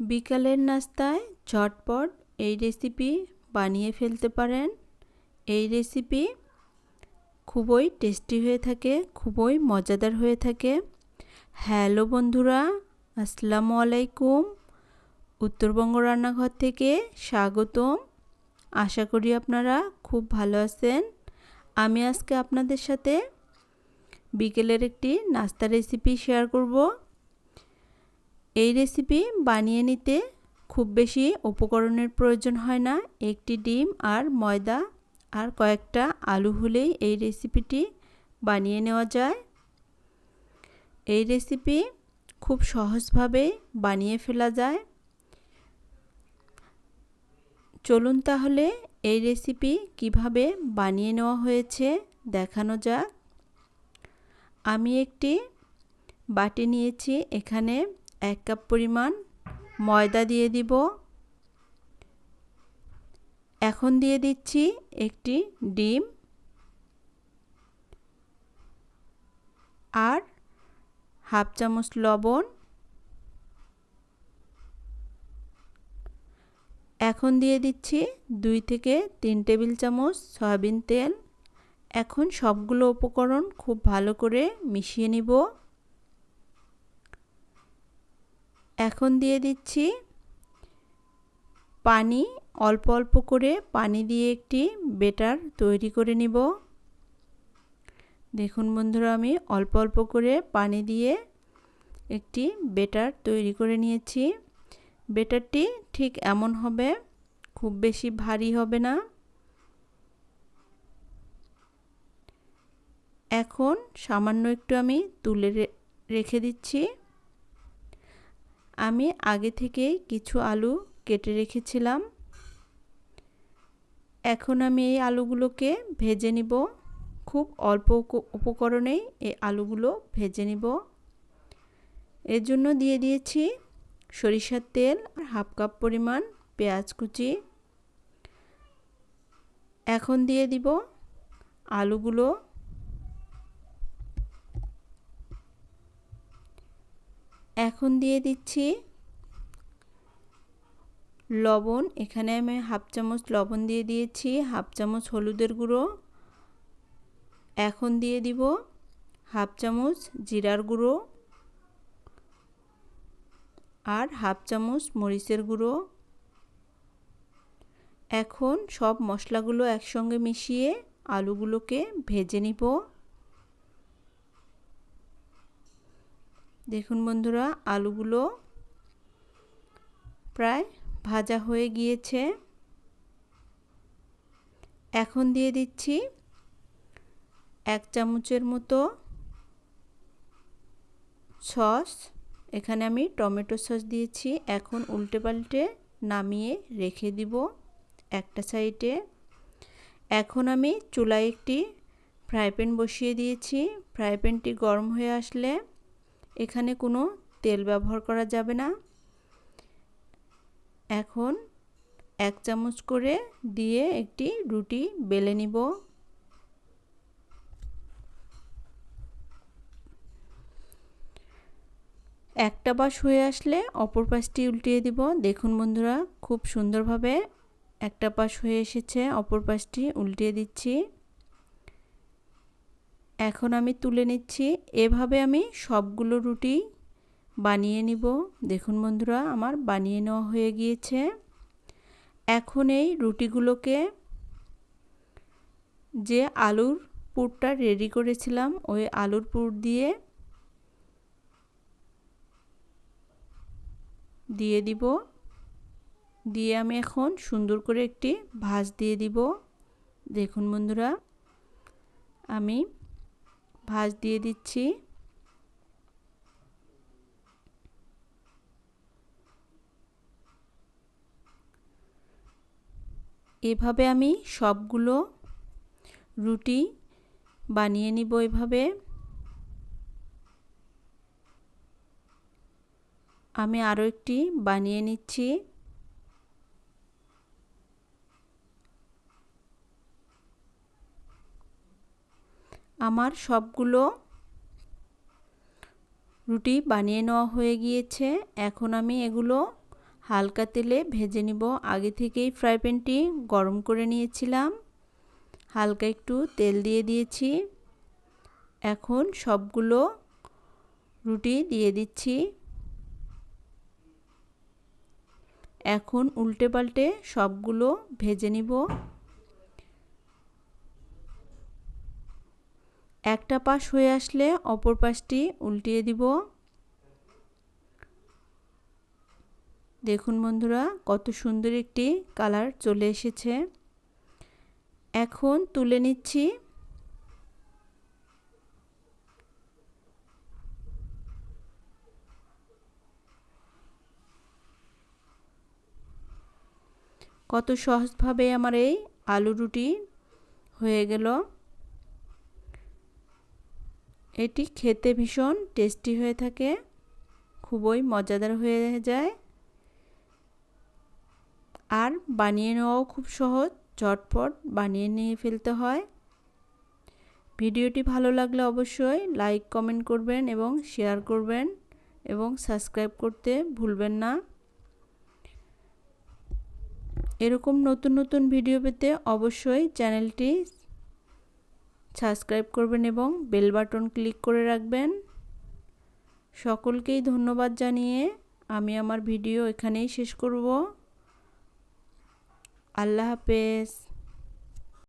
বিকালের নাস্তায় ঝটপট এই রেসিপি বানিয়ে ফেলতে পারেন। এই রেসিপি খুবই টেস্টি হয়ে থাকে, খুবই মজাদার হয়ে থাকে। হ্যালো বন্ধুরা, আসসালামু আলাইকুম। উত্তরবঙ্গ রান্নাঘর থেকে স্বাগতম। আশা করি আপনারা খুব ভালো আছেন। আমি আজকে আপনাদের সাথে বিকেলের একটি নাস্তা রেসিপি শেয়ার করব। এই রেসিপি বানিয়ে নিতে খুব বেশি উপকরণের প্রয়োজন হয় না। একটি ডিম আর ময়দা আর কয়েকটা আলু হলেই এই রেসিপিটি বানিয়ে নেওয়া যায়। এই রেসিপি খুব সহজভাবে বানিয়ে ফেলা যায়। চলুন তাহলে এই রেসিপি কীভাবে বানিয়ে নেওয়া হয়েছে দেখানো যাক। আমি একটি বাটি নিয়েছি। এখানে এক কাপ পরিমাণ ময়দা দিয়ে দিব। এখন দিয়ে দিচ্ছি একটি ডিম। আর হাফ চামচ লবণ। এখন দিয়ে দিচ্ছি দুই থেকে তিন টেবিল চামচ সয়াবিন তেল। এখন সবগুলো উপকরণ খুব ভালো করে মিশিয়ে নিব। এখন দিয়ে দিচ্ছি পানি। অল্প অল্প করে পানি দিয়ে একটি বেটার তৈরি করে নিব। দেখুন বন্ধুরা, আমি অল্প অল্প করে পানি দিয়ে একটি বেটার তৈরি করে নিয়েছি। বেটারটি ঠিক এমন হবে, খুব বেশি ভারী হবে না। এখন সামান্য একটু আমি তুলে রেখে দিচ্ছি। আমি আগে থেকে কিছু আলু কেটে রেখেছিলাম। এখন আমি এই আলুগুলোকে ভেজে নিব। খুব অল্প উপকরণেই এই আলুগুলো ভেজে নিব। এর জন্য দিয়ে দিয়েছি সরিষার তেল আর হাফ কাপ পরিমাণ পেঁয়াজ কুচি। এখন দিয়ে দিব আলুগুলো এখন দিয়ে দিচ্ছি লবণ। এখানে আমি হাফ চামচ লবণ দিয়ে দিয়েছি, হাফ চামচ হলুদের গুঁড়ো। এখন দিয়ে দিব হাফ চামচ জিরার গুঁড়ো আর হাফ চামচ মরিচের গুঁড়ো। এখন সব মশলাগুলো একসঙ্গে মিশিয়ে আলুগুলোকে ভেজে নিব। দেখুন বন্ধুরা, আলুগুলো প্রায় ভাজা হয়ে গিয়েছে। এখন দিয়ে দিচ্ছি এক চামচের মতো সস। এখানে আমি টমেটো সস দিয়েছি। এখন উল্টে পাল্টে নামিয়ে রেখে দিব একটা সাইডে। এখন আমি চুলায় একটি ফ্রাই প্যান বসিয়ে দিয়েছি। ফ্রাই প্যানটি গরম হয়ে আসলে এখানে কোনো তেল ব্যবহার করা যাবে না। এখন এক চামচ করে দিয়ে একটি রুটি বেলে নিব। একটা পাশ হয়ে আসলে অপর পাশটি উল্টিয়ে দিব। দেখুন বন্ধুরা, খুব সুন্দরভাবে একটা পাশ হয়ে এসেছে, অপর পাশটি উল্টিয়ে দিচ্ছি। এখন আমি তুলে নিচ্ছি। এভাবে আমি সবগুলো রুটি বানিয়ে নিব। দেখুন বন্ধুরা, আমার বানিয়ে নেওয়া হয়ে গিয়েছে। এখন এই রুটিগুলোকে যে আলুর পুরটা রেডি করেছিলাম, ওই আলুর পুর দিয়ে দিয়ে দিব। দিয়ে আমি এখন সুন্দর করে একটি ভাজ দিয়ে দিব। দেখুন বন্ধুরা, আমি ভাজ দিয়ে দিচ্ছি। এভাবে আমি সবগুলো রুটি বানিয়ে নিব এভাবে। আমি আরও একটি বানিয়ে নিচ্ছি। আমার সবগুলো রুটি বানিয়ে নেওয়া হয়ে গিয়েছে। এখন আমি এগুলো হালকা তেলে ভেজে নিব। আগে থেকেই ফ্রাই প্যানটি গরম করে নিয়েছিলাম। হালকা একটু তেল দিয়ে দিয়েছি। এখন সবগুলো রুটি দিয়ে দিচ্ছি। এখন উল্টে পাল্টে সবগুলো ভেজে নিব। একটা পাশ হয়ে আসলে অপর পাশটি উল্টিয়ে দিব। দেখুন বন্ধুরা, কত সুন্দর একটি কালার চলে এসেছে। এখন তুলে নিচ্ছি। কত সহজভাবে আমার এই আলু রুটি হয়ে গেল। এটি খেতে ভীষণ টেস্টি হয়ে থাকে, খুবই মজাদার হয়ে যায়। আর বানিয়ে নেওয়াও খুব সহজ ঝটপট বানিয়ে নিয়ে ফেলতে হয়। ভিডিওটি ভালো লাগলে অবশ্যই লাইক, কমেন্ট করবেন এবং শেয়ার করবেন এবং সাবস্ক্রাইব করতে ভুলবেন না। এরকম নতুন নতুন ভিডিও পেতে অবশ্যই চ্যানেলটি সাবস্ক্রাইব করবেন এবং বেল বাটন ক্লিক করে রাখবেন। সকলকেই ধন্যবাদ জানিয়ে আমি আমার ভিডিও এখানেই শেষ করব। আল্লাহ হাফেজ।